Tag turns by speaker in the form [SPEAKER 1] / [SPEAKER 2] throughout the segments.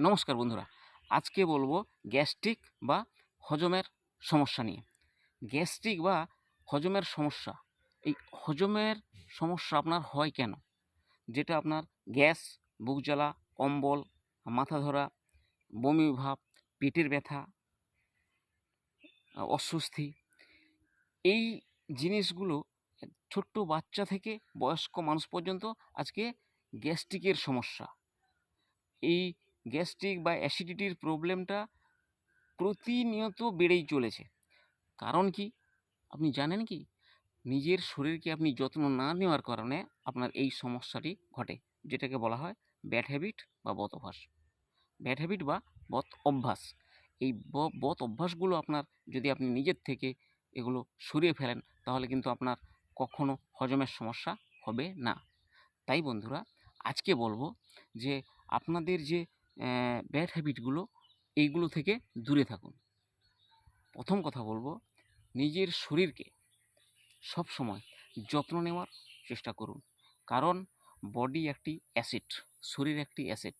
[SPEAKER 1] নমস্কার বন্ধুরা। আজকে বলব গ্যাস্ট্রিক বা হজমের সমস্যা নিয়ে। গ্যাস্ট্রিক বা হজমের সমস্যা, এই হজমের সমস্যা আপনার হয় কেন? যেটা আপনার গ্যাস, বুক জ্বালা অম্বল মাথা ধরা, বমি ভাব, পেটের ব্যথা, অস্বস্তি, এই জিনিসগুলো ছোট্ট বাচ্চা থেকে বয়স্ক মানুষ পর্যন্ত আজকে গ্যাস্ট্রিকের সমস্যা। এই গ্যাস্ট্রিক বা অ্যাসিডিটির প্রবলেমটা প্রতিনিয়ত বেড়েই চলেছে। কারণ কি? আপনি জানেন কি? নিজের শরীরকে আপনি যত্ন না নেওয়ার কারণে আপনার এই সমস্যাটি ঘটে, যেটাকে বলা হয় ব্যাড হ্যাবিট বা বদ অভ্যাস। ব্যাড হ্যাবিট বা বদ অভ্যাস। এই ব- বদ অভ্যাসগুলো আপনার যদি আপনি নিজের থেকে এগুলো সরিয়ে ফেলেন, তাহলে কিন্তু আপনার কখনো হজমের সমস্যা হবে না। তাই বন্ধুরা, আজকে বলব যে আপনাদের যে ব্যাড হ্যাবিটগুলো এইগুলো থেকে দূরে থাকুন। প্রথম কথা বলব, নিজের শরীরকে সব সময় যত্ন নেওয়ার চেষ্টা করুন। কারণ বডি একটি অ্যাসিড শরীর একটি অ্যাসিড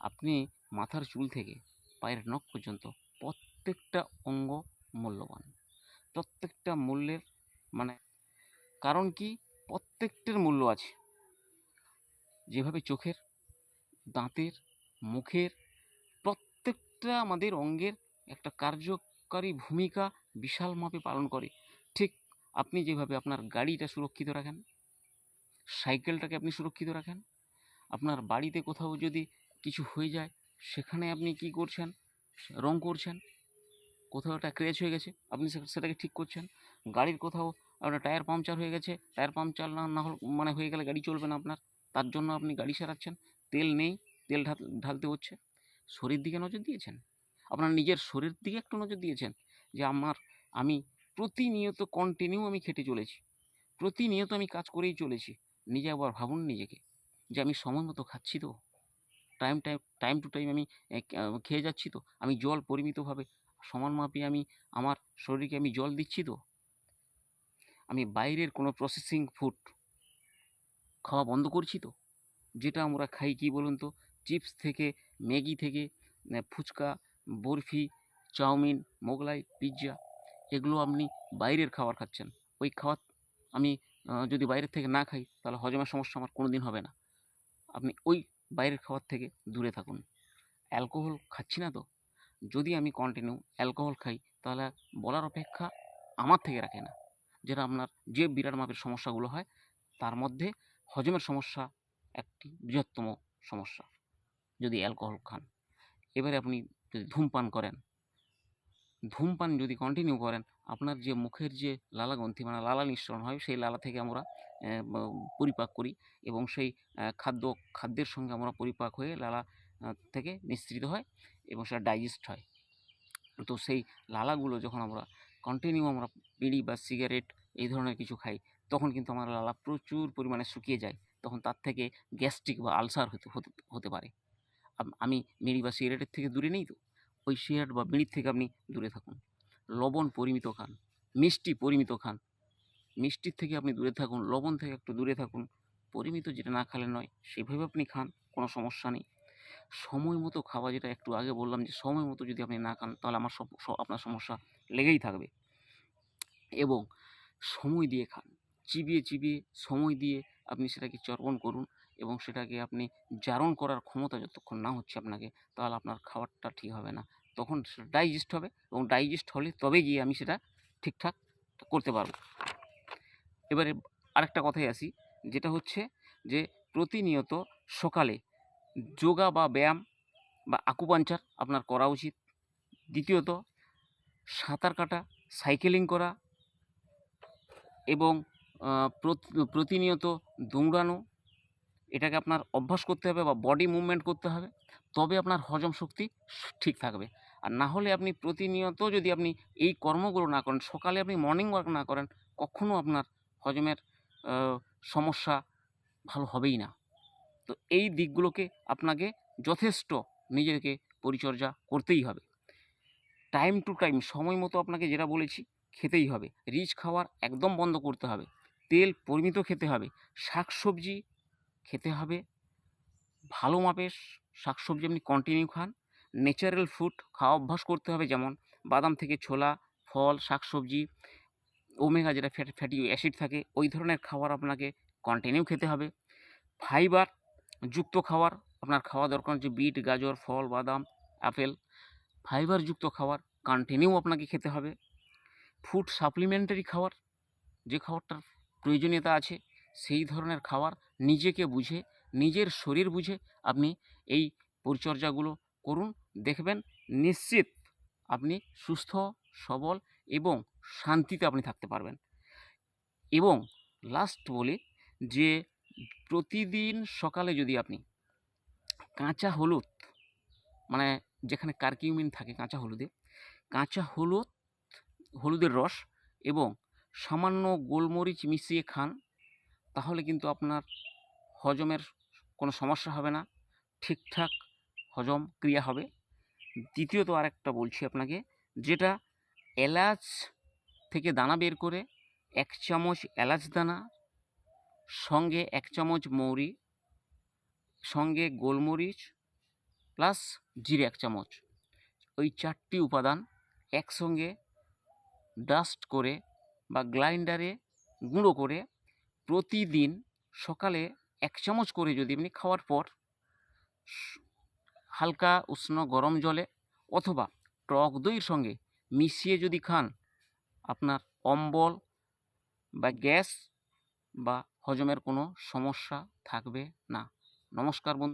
[SPEAKER 1] আপনি মাথার চুল থেকে পায়ের নখ পর্যন্ত প্রত্যেকটা অঙ্গ মূল্যবান। প্রত্যেকটা মূল্যের মানে কারণ কি? প্রত্যেকটার মূল্য আছে। যেভাবে চোখের, দাঁতের মুখের প্রত্যেকটা আমাদের অঙ্গের একটা কার্যকারী ভূমিকা বিশাল মাপে পালন করে। ঠিক আপনি যেভাবে আপনার গাড়িটা সুরক্ষিত রাখেন, সাইকেলটাকে আপনি সুরক্ষিত রাখেন, আপনার বাড়িতে কোথাও যদি কিছু হয়ে যায়, সেখানে আপনি কি করছেন, রং করছেন, কোথাও একটা ক্র্যাচ হয়ে গেছে, আপনি সেটাকে ঠিক করছেন, গাড়ির কোথাও আপনার টায়ার পাংচার হয়ে গেছে টায়ার পাংচার না না হল মানে হয়ে গেলে গাড়ি চলবে না আপনার, তার জন্য আপনি গাড়ি সারাচ্ছেন, তেল নেই তেল ঢাল, ঢালতে হচ্ছে। শরীর দিকে নজর দিয়েছেন? আপনার নিজের শরীর দিকে একটু নজর দিয়েছেন? যে আমার, আমি প্রতিনিয়ত কন্টিনিউ আমি খেটে চলেছি। প্রতিনিয়ত আমি কাজ করেই চলেছি। নিজে একবার ভাবুন নিজেকে। যে আমি সময় মতো খাচ্ছি তো। Time time time to time আমি খেয়ে যাচ্ছি তো। আমি জল পরিমিতভাবে, সমান মাপে আমি, আমার শরীরকে আমি জল দিচ্ছি তো। আমি বাইরের কোনো প্রসেসিং ফুড খাওয়া বন্ধ করছি তো। যেটা আমরা খাই কি বলুন তো? চিপস থেকে, ম্যাগি থেকে ফুচকা, বরফি, চাউমিন, মোগলাই, পিৎজা, এগুলো আপনি বাইরের খাবার খাচ্ছেন। ওই খাবার আমি যদি বাইরের থেকে না খাই, তাহলে হজমের সমস্যা আমার কোনো দিন হবে না। আপনি ওই বাইরের খাবার থেকে দূরে থাকুন। অ্যালকোহল খাচ্ছি না তো। যদি আমি কন্টিনিউ অ্যালকোহল খাই, তাহলে বলার অপেক্ষা আমার থেকে রাখে না। যেটা আপনার যে বিরাট মাপের সমস্যাগুলো হয়, তার মধ্যে হজমের সমস্যা একটি বৃহত্তম সমস্যা। যদি অ্যালকোহল খান। এবারে আপনি যদি ধূমপান করেন, ধূমপান যদি কন্টিনিউ করেন, আপনার যে মুখের যে লালাগ্রন্থি মানে লালা নিঃসরণ হয়, সেই লালা থেকে আমরা পরিপাক করি এবং সেই খাদ্য, খাদ্যের সঙ্গে আমরা পরিপাক হয়ে লালা থেকে নিঃসৃত হয় এবং সেটা ডাইজেস্ট হয়। তো সেই লালাগুলো যখন আমরা কন্টিনিউ আমরা বিড়ি বা সিগারেট এই ধরনের কিছু খাই, তখন কিন্তু আমার লালা প্রচুর পরিমাণে শুকিয়ে যায়। তখন তার থেকে গ্যাস্ট্রিক বা আলসার হতে হতে হতে পারে। আম- বিড়ি বা সিগারেটের থেকে দূরে নেই তো? ওই সিগারেট বা বিড়ির থেকে আপনি দূরে থাকুন। লবণ পরিমিত খান, মিষ্টি পরিমিত খান। মিষ্টির থেকে আপনি দূরে থাকুন, লবণ থেকে একটু দূরে থাকুন। পরিমিত যেটা না খালে নয়, সেভাবে আপনি খান, কোনো সমস্যা নেই। সময় মতো খাওয়া যেটা একটু আগে বললাম যে, সময় মতো যদি আপনি না খান, তাহলে আমার সব আপনার সমস্যা লেগেই থাকবে। এবং সময় দিয়ে খান। চিবিয়ে চিবিয়ে সময় দিয়ে আপনি সেটাকে চর্বণ করুন। এবং সেটাকে আপনি জারণ করার ক্ষমতা যতক্ষণ না হচ্ছে আপনাকে, তাহলে আপনার খাবারটা ঠিক হবে না। তখন সেটা ডাইজেস্ট হবে এবং ডাইজেস্ট হলে তবে গিয়ে আমি সেটা ঠিকঠাক করতে পারব। এবারে আরেকটা কথায় আসি, যেটা হচ্ছে যে প্রতিনিয়ত সকালে যোগা বা ব্যায়াম বা আকুপাঞ্চার আপনার করা উচিত। দ্বিতীয়ত, সাঁতার কাটা সাইকেলিং করা এবং প্রতিনিয়ত দৌড়ানো এটাকে আপনার অভ্যাস করতে হবে বা বডি মুভমেন্ট করতে হবে। তবে আপনার হজম শক্তি ঠিক থাকবে। আর না হলে আপনি প্রতিনিয়ত যদি আপনি এই কর্মগুলো না করেন, সকালে আপনি মর্নিং ওয়াক না করেন, কখনো আপনার হজমের সমস্যা ভালো হবেই না। তো এই দিকগুলোকে আপনাকে যথেষ্ট নিজেকে পরিচর্যা করতেই হবে। টাইম টু টাইম সময় মতো আপনাকে যেটা বলেছি, খেতেই হবে। রিচ খাওয়ার একদম বন্ধ করতে হবে। তেল পরিমিত খেতে হবে। শাক সবজি খেতে হবে। ভালো মাপের শাকসবজি আপনি কন্টিনিউ খান। ন্যাচারাল ফুড খাওয়া অভ্যাস করতে হবে যেমন বাদাম থেকে ছোলা, ফল, শাকসবজি ওমেগা যেটা ফ্যাট ফ্যাটি অ্যাসিড থাকে, ওই ধরনের খাবার আপনাকে কন্টিনিউ খেতে হবে। ফাইবার যুক্ত খাবার আপনার খাওয়া দরকার হচ্ছে বিট, গাজর, ফল, বাদাম, আপেল। ফাইবারযুক্ত খাবার কন্টিনিউ আপনাকে খেতে হবে। ফুড সাপ্লিমেন্টারি খাবার, যে খাবারটার প্রয়োজনীয়তা আছে সেই ধরনের খাবার নিজেকে বুঝে, নিজের শরীর বুঝে আপনি এই পরিচর্যাগুলো করুন। দেখবেন নিশ্চিত আপনি সুস্থ, সবল এবং শান্তিতে আপনি থাকতে পারবেন। এবং লাস্ট বলি যে, প্রতিদিন সকালে যদি আপনি কাঁচা হলুদ মানে যেখানে কার্কিউমিন থাকে কাঁচা হলুদে, কাঁচা হলুদ, হলুদের রস এবং সামান্য গোলমরিচ মিশিয়ে খান তাহলে কিন্তু আপনার হজমের কোনো সমস্যা হবে না। ঠিকঠাক হজম ক্রিয়া হবে। দ্বিতীয়ত আরেকটা বলছি আপনাকে, যেটা এলাচ থেকে দানা বের করে এক চামচ এলাচ দানা, সঙ্গে এক চামচ মৌরি, সঙ্গে গোলমরিচ, প্লাস জিরে এক চামচ। ওই চারটি উপাদান একসঙ্গে ডাস্ট করে বা গ্রাইন্ডারে গুঁড়ো করে প্রতিদিন সকালে এক চামচ করে যদি আপনি খাওয়ার পর হালকা উষ্ণ গরম জলে অথবা টক দইয়ের সঙ্গে মিশিয়ে যদি খান, আপনার অম্বল বা গ্যাস বা হজমের কোনো সমস্যা থাকবে না। নমস্কার বন্ধু।